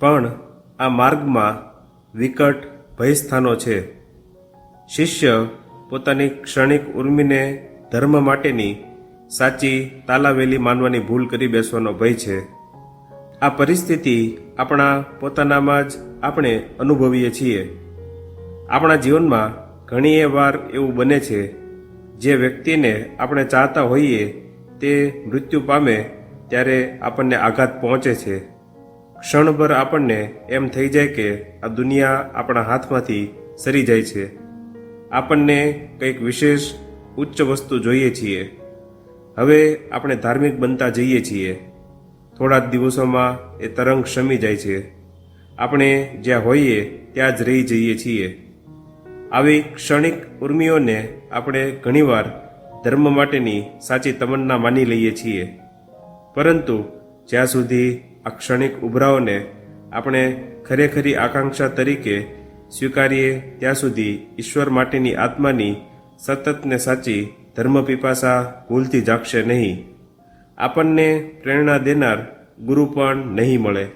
પણ આ માર્ગમાં વિકટ ભયસ્થાનો છે. શિષ્ય પોતાની ક્ષણિક ઉર્મિને ધર્મ માટેની સાચી તાલાવેલી માનવાની ભૂલ કરી બેસવાનો ભય છે. આ પરિસ્થિતિ આપણા પોતાનામાં જ આપણે અનુભવીએ છીએ. આપણા જીવનમાં ઘણીએ વાર એવું બને છે, જે વ્યક્તિને આપણે ચાહતા હોઈએ તે મૃત્યુ પામે ત્યારે આપણને આઘાત પહોંચે છે. ક્ષણભર આપણને એમ થઈ જાય કે આ દુનિયા આપણા હાથમાંથી સરી જાય છે. આપણને કંઈક વિશેષ ઉચ્ચ વસ્તુ જોઈએ છીએ. હવે આપણે ધાર્મિક બનતા જઈએ છીએ. થોડા જ દિવસોમાં એ તરંગ શમી જાય છે. આપણે જ્યાં હોઈએ ત્યાં જ રહી જઈએ છીએ. આવી ક્ષણિક ઉર્મિઓને આપણે ઘણીવાર ધર્મ માટેની સાચી તમન્ના માની લઈએ છીએ. પરંતુ જ્યાં સુધી આ ક્ષણિક ઉભરાઓને આપણે ખરેખરી આકાંક્ષા તરીકે સ્વીકારીએ ત્યાં સુધી ઈશ્વર માટેની આત્માની સતતને સાચી ધર્મ પીપાસા ભૂલથી જાગશે નહીં. આપણને પ્રેરણા દેનાર ગુરુ પણ નહીં મળે.